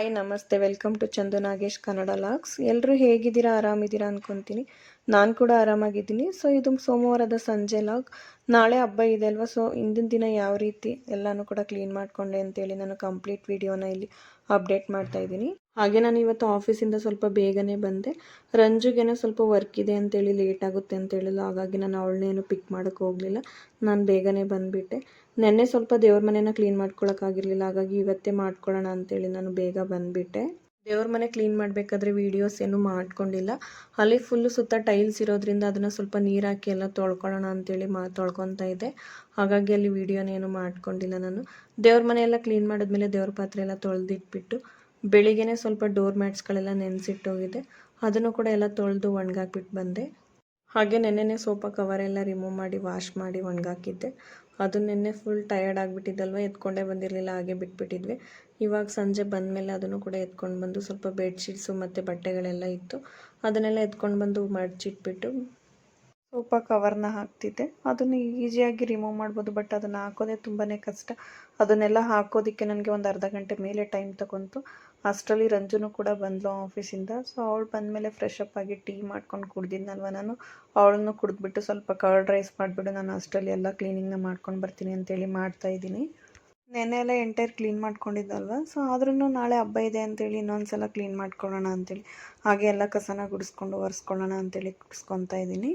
Hi ನಮಸ್ತೆ. Welcome to Chandu Nagesh Kannada vlogs ಎಲ್ಲರೂ ಹೇಗಿದ್ದೀರಾ? ಆರಾಮಿದ್ದೀರಾ ಅನ್ಕೊತೀನಿ. ನಾನು ಕೂಡ ಆರಾಮಾಗಿದ್ದೀನಿ. ಸೊ ಇದು ಸೋಮವಾರದ ಸಂಜೆ ಲಾಗ್ ನಾಳೆ ಹಬ್ಬ ಇದೆ ಅಲ್ವಾ? ಸೊ ಇಂದಿನ ದಿನ ಯಾವ ರೀತಿ ಎಲ್ಲನೂ ಕೂಡ ಕ್ಲೀನ್ ಮಾಡಿಕೊಂಡೆ ಅಂತೇಳಿ ನಾನು ಕಂಪ್ಲೀಟ್ ವಿಡಿಯೋನ ಇಲ್ಲಿ ಅಪ್ಡೇಟ್ ಮಾಡ್ತಾ ಇದ್ದೀನಿ. ಹಾಗೆ ನಾನು ಇವತ್ತು ಆಫೀಸಿಂದ ಸ್ವಲ್ಪ ಬೇಗನೆ ಬಂದೆ. ರಂಜುಗೇನೋ ಸ್ವಲ್ಪ ವರ್ಕ್ ಇದೆ ಅಂತೇಳಿ ಲೇಟ್ ಆಗುತ್ತೆ ಅಂತ ಹಾಗಾಗಿ ನಾನು ಅವಳನ್ನೇನು ಪಿಕ್ ಮಾಡೋಕ್ಕೆ ಹೋಗಲಿಲ್ಲ. ನಾನು ಬೇಗನೆ ಬಂದುಬಿಟ್ಟೆ. ನೆನ್ನೆ ಸ್ವಲ್ಪ ದೇವ್ರ ಮನೇನ ಕ್ಲೀನ್ ಮಾಡ್ಕೊಳಕ್ಕಾಗಿರಲಿಲ್ಲ ಹಾಗಾಗಿ ಇವತ್ತೇ ಮಾಡ್ಕೊಳ್ಳೋಣ ಅಂತೇಳಿ ನಾನು ಬೇಗ ಬಂದುಬಿಟ್ಟೆ. ದೇವ್ರ ಮನೆ ಕ್ಲೀನ್ ಮಾಡಬೇಕಾದ್ರೆ ವೀಡಿಯೋಸ್ ಏನು ಮಾಡ್ಕೊಂಡಿಲ್ಲ. ಅಲ್ಲಿ ಫುಲ್ಲು ಸುತ್ತ ಟೈಲ್ಸ್ ಇರೋದ್ರಿಂದ ಅದನ್ನು ಸ್ವಲ್ಪ ನೀರು ಹಾಕಿ ಎಲ್ಲ ತೊಳ್ಕೊಳ್ಳೋಣ ಅಂತೇಳಿ ಮಾ, ತೊಳ್ಕೊತಾ ಇದ್ದೆ ಹಾಗಾಗಿ ಅಲ್ಲಿ ವೀಡಿಯೋನೇನು ಮಾಡ್ಕೊಂಡಿಲ್ಲ ನಾನು. ದೇವ್ರ ಮನೆ ಎಲ್ಲ ಕ್ಲೀನ್ ಮಾಡಿದ್ಮೇಲೆ ದೇವ್ರ ಪಾತ್ರೆ ಎಲ್ಲ ತೊಳೆದಿಟ್ಬಿಟ್ಟು ಬೆಳಿಗ್ಗೆನೇ ಸ್ವಲ್ಪ ಡೋರ್ ಮ್ಯಾಟ್ಸ್ಗಳೆಲ್ಲ ನೆನೆಸಿಟ್ಟೋಗಿದೆ ಅದನ್ನು ಕೂಡ ಎಲ್ಲ ತೊಳೆದು ಒಣಗಾಕ್ಬಿಟ್ಟು ಬಂದೆ. ಹಾಗೆ ನೆನ್ನೆನೆ ಸೋಫಾ ಕವರೆಲ್ಲ ರಿಮೂವ್ ಮಾಡಿ ವಾಶ್ ಮಾಡಿ ಒಣಗಾಕಿದ್ದೆ. ಅದು ನೆನ್ನೆ ಫುಲ್ ಟಯರ್ಡ್ ಆಗಿಬಿಟ್ಟಿದ್ದಲ್ವ, ಎತ್ಕೊಂಡೇ ಬಂದಿರಲಿಲ್ಲ, ಹಾಗೆ ಬಿಟ್ಬಿಟ್ಟಿದ್ವಿ. ಇವಾಗ ಸಂಜೆ ಬಂದಮೇಲೆ ಅದನ್ನು ಕೂಡ ಎತ್ಕೊಂಡು ಬಂದು ಸ್ವಲ್ಪ ಬೆಡ್ಶೀಟ್ಸು ಮತ್ತು ಬಟ್ಟೆಗಳೆಲ್ಲ ಇತ್ತು. ಅದನ್ನೆಲ್ಲ ಎತ್ಕೊಂಡು ಬಂದು ಮಡಚಿಟ್ಬಿಟ್ಟು ಸೋಫಾ ಕವರ್ನ ಹಾಕ್ತಿದ್ದೆ. ಅದನ್ನು ಈಸಿಯಾಗಿ ರಿಮೂವ್ ಮಾಡ್ಬೋದು ಬಟ್ ಅದನ್ನು ಹಾಕೋದೇ ತುಂಬಾ ಕಷ್ಟ. ಅದನ್ನೆಲ್ಲ ಹಾಕೋದಕ್ಕೆ ನನಗೆ ಒಂದು ಅರ್ಧ ಗಂಟೆ ಮೇಲೆ ಟೈಮ್ ತಗೊಂತು. ಅಷ್ಟರಲ್ಲಿ ರಂಜುನು ಕೂಡ ಬಂದಳು ಆಫೀಸಿಂದ. ಸೊ ಅವಳು ಬಂದಮೇಲೆ ಫ್ರೆಶ್ ಅಪ್ ಆಗಿ ಟೀ ಮಾಡ್ಕೊಂಡು ಕುಡ್ದಿದ್ನಲ್ವ ನಾನು. ಅವಳನ್ನು ಕುಡಿದ್ಬಿಟ್ಟು ಸ್ವಲ್ಪ ಕರ್ಡ್ ರೈಸ್ ಮಾಡಿಬಿಟ್ಟು ನಾನು ಅಷ್ಟರಲ್ಲಿ ಎಲ್ಲ ಕ್ಲೀನಿಂಗ್ನ ಮಾಡ್ಕೊಂಡು ಬರ್ತೀನಿ ಅಂತೇಳಿ ಮಾಡ್ತಾ ಇದ್ದೀನಿ. ನೆನ್ನೆ ಎಲ್ಲ ಎಂಟೈರ್ ಕ್ಲೀನ್ ಮಾಡ್ಕೊಂಡಿದ್ದಲ್ವ? ಸೊ ಆದ್ರೂ ನಾಳೆ ಹಬ್ಬ ಇದೆ ಅಂತೇಳಿ ಇನ್ನೊಂದು ಸಲ ಕ್ಲೀನ್ ಮಾಡ್ಕೊಳ್ಳೋಣ ಅಂತೇಳಿ. ಹಾಗೆ ಎಲ್ಲ ಕಸನ ಗುಡಿಸ್ಕೊಂಡು ಒರೆಸ್ಕೊಳ್ಳೋಣ ಅಂತೇಳಿ ಗುಡಿಸ್ಕೊತಾ ಇದ್ದೀನಿ.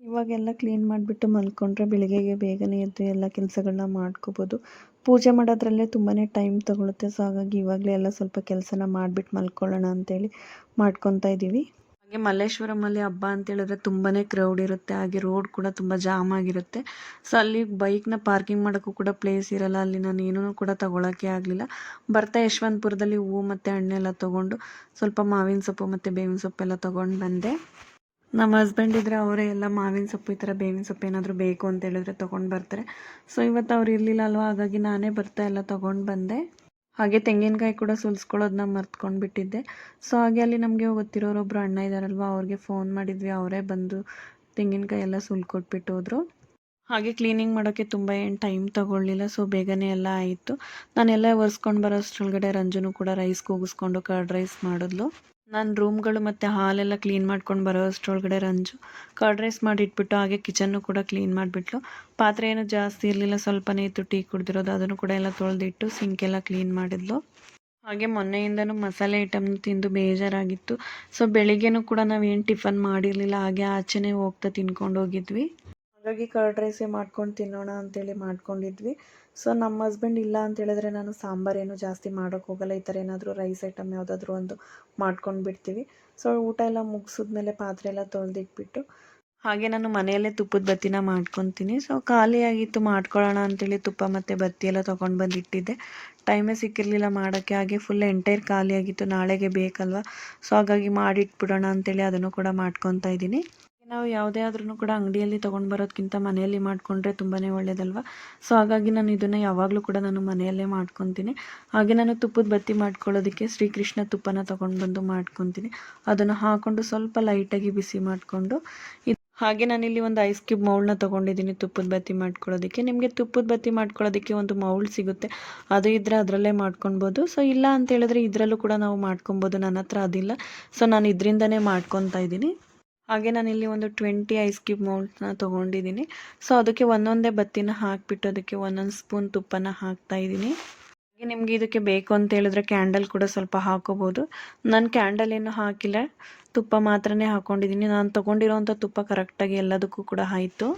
ಇವಾಗೆಲ್ಲ ಕ್ಲೀನ್ ಮಾಡಿಬಿಟ್ಟು ಮಲ್ಕೊಂಡ್ರೆ ಬೆಳಿಗ್ಗೆಗೆ ಬೇಗನೆ ಎದ್ದು ಎಲ್ಲ ಕೆಲಸಗಳನ್ನ ಮಾಡ್ಕೋಬೋದು. ಪೂಜೆ ಮಾಡೋದ್ರಲ್ಲೇ ತುಂಬಾ ಟೈಮ್ ತಗೊಳುತ್ತೆ. ಸೊ ಹಾಗಾಗಿ ಇವಾಗಲೇ ಎಲ್ಲ ಸ್ವಲ್ಪ ಕೆಲಸನ ಮಾಡಿಬಿಟ್ಟು ಮಲ್ಕೊಳ್ಳೋಣ ಅಂತೇಳಿ ಮಾಡ್ಕೊತಾ ಇದ್ದೀವಿ. ಹಾಗೆ ಮಲ್ಲೇಶ್ವರಮಲ್ಲಿ ಹಬ್ಬ ಅಂತ ಹೇಳಿದ್ರೆ ತುಂಬಾ ಕ್ರೌಡ್ ಇರುತ್ತೆ. ಹಾಗೆ ರೋಡ್ ಕೂಡ ತುಂಬ ಜಾಮ್ ಆಗಿರುತ್ತೆ. ಸೊ ಅಲ್ಲಿ ಬೈಕ್ನ ಪಾರ್ಕಿಂಗ್ ಮಾಡೋಕ್ಕೂ ಕೂಡ ಪ್ಲೇಸ್ ಇರಲ್ಲ. ಅಲ್ಲಿ ನಾನು ಏನೂ ಕೂಡ ತಗೊಳಕ್ಕೆ ಆಗಲಿಲ್ಲ. ಬರ್ತಾ ಯಶವಂತಪುರದಲ್ಲಿ ಹೂವು ಮತ್ತು ಹಣ್ಣೆಲ್ಲ ತೊಗೊಂಡು ಸ್ವಲ್ಪ ಮಾವಿನ ಸೊಪ್ಪು ಮತ್ತು ಬೇವಿನ ಸೊಪ್ಪೆಲ್ಲ ತೊಗೊಂಡು ಬಂದೆ. ನಮ್ಮ ಹಸ್ಬೆಂಡ್ ಇದ್ದರೆ ಅವರೇ ಎಲ್ಲ ಮಾವಿನ ಸೊಪ್ಪು ಈ ಥರ ಬೇವಿನ ಸೊಪ್ಪು ಏನಾದರೂ ಬೇಕು ಅಂತ ಹೇಳಿದ್ರೆ ತೊಗೊಂಡು ಬರ್ತಾರೆ. ಸೊ ಇವತ್ತು ಅವ್ರು ಇರಲಿಲ್ಲ ಅಲ್ವಾ? ಹಾಗಾಗಿ ನಾನೇ ಬರ್ತಾ ಎಲ್ಲ ತೊಗೊಂಡು ಬಂದೆ. ಹಾಗೆ ತೆಂಗಿನಕಾಯಿ ಕೂಡ ಸುಲಿಸ್ಕೊಳ್ಳೋದನ್ನ ಮರ್ತ್ಕೊಂಡು ಬಿಟ್ಟಿದ್ದೆ ಸೊ ಹಾಗೆ ಅಲ್ಲಿ ನಮಗೆ ಗೊತ್ತಿರೋರೊಬ್ಬರು ಅಣ್ಣ ಇದ್ದಾರಲ್ವ ಅವ್ರಿಗೆ ಫೋನ್ ಮಾಡಿದ್ವಿ. ಅವರೇ ಬಂದು ತೆಂಗಿನಕಾಯಿ ಎಲ್ಲ ಸುಲ್ಕೊಟ್ಬಿಟ್ಟು ಹೋದರು. ಹಾಗೆ ಕ್ಲೀನಿಂಗ್ ಮಾಡೋಕ್ಕೆ ತುಂಬ ಏನು ಟೈಮ್ ತಗೊಳ್ಳಿಲ್ಲ ಸೊ ಬೇಗನೆ ಎಲ್ಲ ಆಯಿತು. ನಾನೆಲ್ಲ ಒರೆಸ್ಕೊಂಡು ಬರೋ ಅಷ್ಟರೊಳಗಡೆ ರಂಜನು ಕೂಡ ರೈಸ್ ಕೂಗಿಸ್ಕೊಂಡು ಕರ್ಡ್ ರೈಸ್ ಮಾಡಿದ್ಲು. ನಾನು ರೂಮ್ಗಳು ಮತ್ತು ಹಾಲೆಲ್ಲ ಕ್ಲೀನ್ ಮಾಡ್ಕೊಂಡು ಬರೋ ಅಷ್ಟರೊಳಗಡೆ ರಂಜು. ಕರ್ಡ್ ರೈಸ್ ಮಾಡಿಟ್ಬಿಟ್ಟು ಹಾಗೆ ಕಿಚನ್ನು ಕೂಡ ಕ್ಲೀನ್ ಮಾಡಿಬಿಟ್ಲು. ಪಾತ್ರೆ ಏನು ಜಾಸ್ತಿ ಇರಲಿಲ್ಲ, ಸ್ವಲ್ಪನೇ ಇತ್ತು ಟೀ ಕುಡ್ದಿರೋದು. ಅದನ್ನು ಕೂಡ ಎಲ್ಲ ತೊಳೆದಿಟ್ಟು ಸಿಂಕೆಲ್ಲ ಕ್ಲೀನ್ ಮಾಡಿದ್ಲು. ಹಾಗೆ ಮೊನ್ನೆಯಿಂದನೂ ಮಸಾಲೆ ಐಟಮ್ ತಿಂದು ಬೇಜಾರಾಗಿತ್ತು. ಸೊ ಬೆಳಿಗ್ಗೆನೂ ಕೂಡ ನಾವೇನು ಟಿಫನ್ ಮಾಡಿರಲಿಲ್ಲ, ಹಾಗೆ ಆಚೆನೇ ಹೋಗ್ತಾ ತಿನ್ಕೊಂಡು ಹೋಗಿದ್ವಿ ಹಾಗಾಗಿ ಕರ್ಡ್ ರೈಸೇ ಮಾಡ್ಕೊಂಡು ತಿನ್ನೋಣ ಅಂತೇಳಿ ಮಾಡ್ಕೊಂಡಿದ್ವಿ. ಸೊ ನಮ್ಮ ಹಸ್ಬೆಂಡ್ ಇಲ್ಲ ಅಂತ ಹೇಳಿದ್ರೆ ನಾನು ಸಾಂಬಾರೇನು ಜಾಸ್ತಿ ಮಾಡೋಕ್ಕೆ ಹೋಗಲ್ಲ. ಈ ಥರ ಏನಾದರೂ ರೈಸ್ ಐಟಮ್ ಯಾವುದಾದ್ರೂ ಒಂದು ಮಾಡ್ಕೊಂಡು ಬಿಡ್ತೀವಿ. ಸೊ ಊಟ ಎಲ್ಲ ಮುಗಿಸಿದ್ಮೇಲೆ ಪಾತ್ರೆ ಎಲ್ಲ ತೊಳೆದಿಟ್ಬಿಟ್ಟು ಹಾಗೆ ನಾನು ಮನೆಯಲ್ಲೇ ತುಪ್ಪದ ಬತ್ತಿನ ಮಾಡ್ಕೊತೀನಿ. ಸೊ ಖಾಲಿಯಾಗಿತ್ತು ಮಾಡ್ಕೊಳ್ಳೋಣ ಅಂತೇಳಿ ತುಪ್ಪ ಮತ್ತು ಬತ್ತಿ ಎಲ್ಲ ತೊಗೊಂಡು ಬಂದಿಟ್ಟಿದ್ದೆ. ಟೈಮೇ ಸಿಕ್ಕಿರಲಿಲ್ಲ ಮಾಡೋಕ್ಕೆ. ಹಾಗೆ ಫುಲ್ ಎಂಟೈರ್ ಖಾಲಿಯಾಗಿತ್ತು ನಾಳೆಗೆ ಬೇಕಲ್ವ? ಸೊ ಹಾಗಾಗಿ ಮಾಡಿಟ್ಬಿಡೋಣ ಅಂತೇಳಿ ಅದನ್ನು ಕೂಡ ಮಾಡ್ಕೊತಾ ಇದ್ದೀನಿ. ನಾವು ಯಾವುದೇ ಆದ್ರೂ ಕೂಡ ಅಂಗಡಿಯಲ್ಲಿ ತೊಗೊಂಡು ಬರೋದಕ್ಕಿಂತ ಮನೆಯಲ್ಲಿ ಮಾಡಿಕೊಂಡ್ರೆ ತುಂಬಾ ಒಳ್ಳೆಯದಲ್ವ ಸೊ ಹಾಗಾಗಿ ನಾನು ಇದನ್ನು ಯಾವಾಗಲೂ ಕೂಡ ನಾನು ಮನೆಯಲ್ಲೇ ಮಾಡ್ಕೊತೀನಿ. ಹಾಗೆ ನಾನು ತುಪ್ಪದ ಬತ್ತಿ ಮಾಡ್ಕೊಳ್ಳೋದಕ್ಕೆ ಶ್ರೀಕೃಷ್ಣ ತುಪ್ಪನ ತೊಗೊಂಡು ಬಂದು ಮಾಡ್ಕೊತೀನಿ. ಅದನ್ನು ಹಾಕ್ಕೊಂಡು ಸ್ವಲ್ಪ ಲೈಟಾಗಿ ಬಿಸಿ ಮಾಡಿಕೊಂಡು ಇದು ಹಾಗೆ ನಾನಿಲ್ಲಿ ಒಂದು ಐಸ್ ಕ್ಯೂಬ್ ಮೌಲ್ನ ತೊಗೊಂಡಿದ್ದೀನಿ ತುಪ್ಪದ ಬತ್ತಿ ಮಾಡ್ಕೊಳ್ಳೋದಕ್ಕೆ. ನಿಮಗೆ ತುಪ್ಪದ ಬತ್ತಿ ಮಾಡ್ಕೊಳ್ಳೋದಕ್ಕೆ ಒಂದು ಮೌಲ್ಡ್ ಸಿಗುತ್ತೆ. ಅದು ಇದ್ದರೆ ಅದರಲ್ಲೇ ಮಾಡ್ಕೊಬೋದು ಸೊ ಇಲ್ಲ ಅಂತ ಹೇಳಿದ್ರೆ ಇದರಲ್ಲೂ ಕೂಡ ನಾವು ಮಾಡ್ಕೊಬೋದು ನನ್ನ ಹತ್ರ ಅದಿಲ್ಲ. ಸೊ ನಾನು ಇದರಿಂದನೇ ಮಾಡ್ಕೊತಾ ಇದ್ದೀನಿ. ಹಾಗೆ ನಾನಿಲ್ಲಿ ಒಂದು ಟ್ವೆಂಟಿ ಐಸ್ ಕ್ಯೂಬ್ ಮೌಲ್ಟ್ನ ತೊಗೊಂಡಿದ್ದೀನಿ ಸೊ ಅದಕ್ಕೆ ಒಂದೊಂದೇ ಬತ್ತಿನ ಹಾಕಿಬಿಟ್ಟು ಅದಕ್ಕೆ ಒಂದೊಂದು ಸ್ಪೂನ್ ತುಪ್ಪನ ಹಾಕ್ತಾ ಇದ್ದೀನಿ ಹಾಗೆ ನಿಮಗೆ ಇದಕ್ಕೆ ಬೇಕು ಅಂತ ಹೇಳಿದ್ರೆ ಕ್ಯಾಂಡಲ್ ಕೂಡ ಸ್ವಲ್ಪ ಹಾಕೋಬೋದು. ನಾನು ಕ್ಯಾಂಡಲ್ ಏನು ಹಾಕಿಲ್ಲ. ತುಪ್ಪ ಮಾತ್ರನೇ ಹಾಕ್ಕೊಂಡಿದ್ದೀನಿ ನಾನು ತೊಗೊಂಡಿರೋವಂಥ ತುಪ್ಪ ಕರೆಕ್ಟಾಗಿ ಎಲ್ಲದಕ್ಕೂ ಕೂಡ ಆಯಿತು.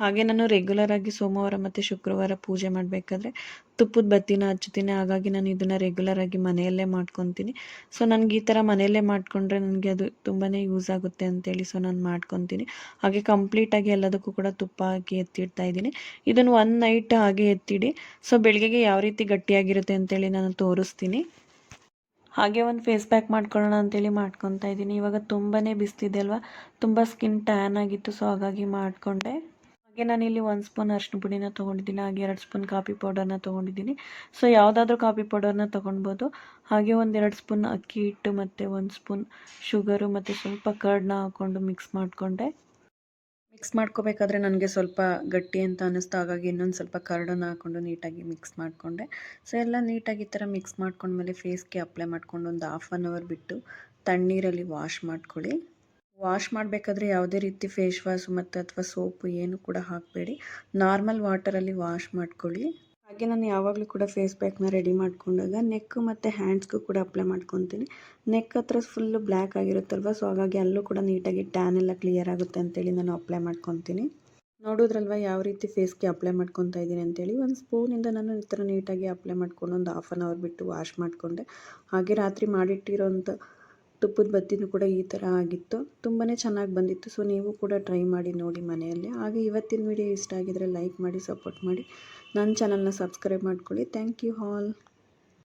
ಹಾಗೆ ನಾನು ರೆಗ್ಯುಲರ್ ಆಗಿ ಸೋಮವಾರ ಮತ್ತು ಶುಕ್ರವಾರ ಪೂಜೆ ಮಾಡಬೇಕಾದ್ರೆ ತುಪ್ಪದ ಬತ್ತಿನ ಹಚ್ಚುತ್ತೀನಿ ಹಾಗಾಗಿ ನಾನು ಇದನ್ನು ರೆಗ್ಯುಲರ್ ಆಗಿ ಮನೆಯಲ್ಲೇ ಮಾಡ್ಕೊತೀನಿ. ಸೊ ನನಗೆ ಈ ಥರ ಮನೆಯಲ್ಲೇ ಮಾಡಿಕೊಂಡ್ರೆ ನನಗೆ ಅದು ತುಂಬಾ ಯೂಸ್ ಆಗುತ್ತೆ ಅಂತೇಳಿ ಸೊ ನಾನು ಮಾಡ್ಕೊತೀನಿ. ಹಾಗೆ ಕಂಪ್ಲೀಟಾಗಿ ಎಲ್ಲದಕ್ಕೂ ಕೂಡ ತುಪ್ಪ ಹಾಕಿ ಎತ್ತಿಡ್ತಾ ಇದ್ದೀನಿ. ಇದನ್ನು ಒನ್ ನೈಟ್ ಹಾಗೆ ಎತ್ತಿಡಿ. ಸೊ ಬೆಳಗ್ಗೆಗೆ ಯಾವ ರೀತಿ ಗಟ್ಟಿಯಾಗಿರುತ್ತೆ ಅಂತೇಳಿ ನಾನು ತೋರಿಸ್ತೀನಿ. ಹಾಗೆ ಒಂದು ಫೇಸ್ ಪ್ಯಾಕ್ ಮಾಡ್ಕೊಳ್ಳೋಣ ಅಂತೇಳಿ ಮಾಡ್ಕೊತಾ ಇದ್ದೀನಿ. ಇವಾಗ ತುಂಬಾ ಬಿಸ್ತಿದೆ ಅಲ್ವಾ? ತುಂಬ ಸ್ಕಿನ್ ಟ್ಯಾನ್ ಆಗಿತ್ತು ಸೊ ಹಾಗಾಗಿ ಮಾಡಿಕೊಂಡೆ. ಹಾಗೆ ನಾನಿಲ್ಲಿ ಒಂದು ಸ್ಪೂನ್ ಅರಿಶಿನ ಪುಡಿನ ತೊಗೊಂಡಿದ್ದೀನಿ, ಹಾಗೆ ಎರಡು ಸ್ಪೂನ್ ಕಾಫಿ ಪೌಡರ್ನ ತೊಗೊಂಡಿದ್ದೀನಿ. ಸೊ ಯಾವುದಾದ್ರೂ ಕಾಫಿ ಪೌಡರ್ನ ತೊಗೊಳ್ಬೋದು ಹಾಗೆ ಒಂದೆರಡು ಸ್ಪೂನ್ ಅಕ್ಕಿ ಹಿಟ್ಟು ಮತ್ತು ಒಂದು ಸ್ಪೂನ್ ಶುಗರು ಮತ್ತು ಸ್ವಲ್ಪ ಕರ್ಡ್ನ ಹಾಕ್ಕೊಂಡು ಮಿಕ್ಸ್ ಮಾಡಿಕೊಂಡೆ. ಮಿಕ್ಸ್ ಮಾಡ್ಕೋಬೇಕಾದ್ರೆ ನನಗೆ ಸ್ವಲ್ಪ ಗಟ್ಟಿ ಅಂತ ಅನ್ನಿಸ್ತು. ಹಾಗಾಗಿ ಇನ್ನೊಂದು ಸ್ವಲ್ಪ ಕರ್ಡನ್ನು ಹಾಕ್ಕೊಂಡು ನೀಟಾಗಿ ಮಿಕ್ಸ್ ಮಾಡಿಕೊಂಡೆ. ಸೊ ಎಲ್ಲ ನೀಟಾಗಿ ಈ ಥರ ಮಿಕ್ಸ್ ಮಾಡ್ಕೊಂಡ್ಮೇಲೆ ಫೇಸ್ಗೆ ಅಪ್ಲೈ ಮಾಡಿಕೊಂಡು ಒಂದು ಹಾಫ್ ಆನ್ ಅವರ್ ಬಿಟ್ಟು ತಣ್ಣೀರಲ್ಲಿ ವಾಶ್ ಮಾಡ್ಕೊಳ್ಳಿ. ವಾಶ್ ಮಾಡಬೇಕಾದ್ರೆ ಯಾವುದೇ ರೀತಿ ಫೇಸ್ ವಾಶ್ ಮತ್ತು ಅಥವಾ ಸೋಪು ಏನು ಕೂಡ ಹಾಕಬೇಡಿ. ನಾರ್ಮಲ್ ವಾಟರಲ್ಲಿ ವಾಶ್ ಮಾಡ್ಕೊಳ್ಳಿ. ಹಾಗೆ ನಾನು ಯಾವಾಗಲೂ ಕೂಡ ಫೇಸ್ ಪ್ಯಾಕ್ನ ರೆಡಿ ಮಾಡ್ಕೊಂಡಾಗ ನೆಕ್ ಮತ್ತು ಹ್ಯಾಂಡ್ಸ್ಗೂ ಕೂಡ ಅಪ್ಲೈ ಮಾಡ್ಕೊತೀನಿ. ನೆಕ್ ಹತ್ರ ಫುಲ್ಲು ಬ್ಲ್ಯಾಕ್ ಆಗಿರುತ್ತಲ್ವ ಸೊ ಹಾಗಾಗಿ ಅಲ್ಲೂ ಕೂಡ ನೀಟಾಗಿ ಟ್ಯಾನ್ ಎಲ್ಲ ಕ್ಲಿಯರ್ ಆಗುತ್ತೆ ಅಂತೇಳಿ ನಾನು ಅಪ್ಲೈ ಮಾಡ್ಕೊತೀನಿ. ನೋಡಿದ್ರಲ್ವ ಯಾವ ರೀತಿ ಫೇಸ್ಗೆ ಅಪ್ಲೈ ಮಾಡ್ಕೊತಾ ಇದ್ದೀನಿ ಅಂತೇಳಿ. ಒಂದು ಸ್ಪೂನಿಂದ ನಾನು ಈ ಥರ ನೀಟಾಗಿ ಅಪ್ಲೈ ಮಾಡ್ಕೊಂಡು ಒಂದು ಹಾಫ್ ಆನ್ ಅವರ್ ಬಿಟ್ಟು ವಾಶ್ ಮಾಡಿಕೊಂಡೆ. ಹಾಗೆ ರಾತ್ರಿ ಮಾಡಿಟ್ಟಿರೋಂಥ ತುಪ್ಪದ ಬತ್ತಿನೂ ಕೂಡ ಈ ಥರ ಆಗಿತ್ತು. ತುಂಬಾ ಚೆನ್ನಾಗಿ ಬಂದಿತ್ತು. ಸೊ ನೀವು ಕೂಡ ಟ್ರೈ ಮಾಡಿ ನೋಡಿ ಮನೆಯಲ್ಲಿ. ಹಾಗೆ ಇವತ್ತಿನ ವಿಡಿಯೋ ಇಷ್ಟ ಆಗಿದ್ದರೆ ಲೈಕ್ ಮಾಡಿ ಸಪೋರ್ಟ್ ಮಾಡಿ. ನನ್ನ ಚಾನಲ್ನ ಸಬ್ಸ್ಕ್ರೈಬ್ ಮಾಡ್ಕೊಳ್ಳಿ. Thank you all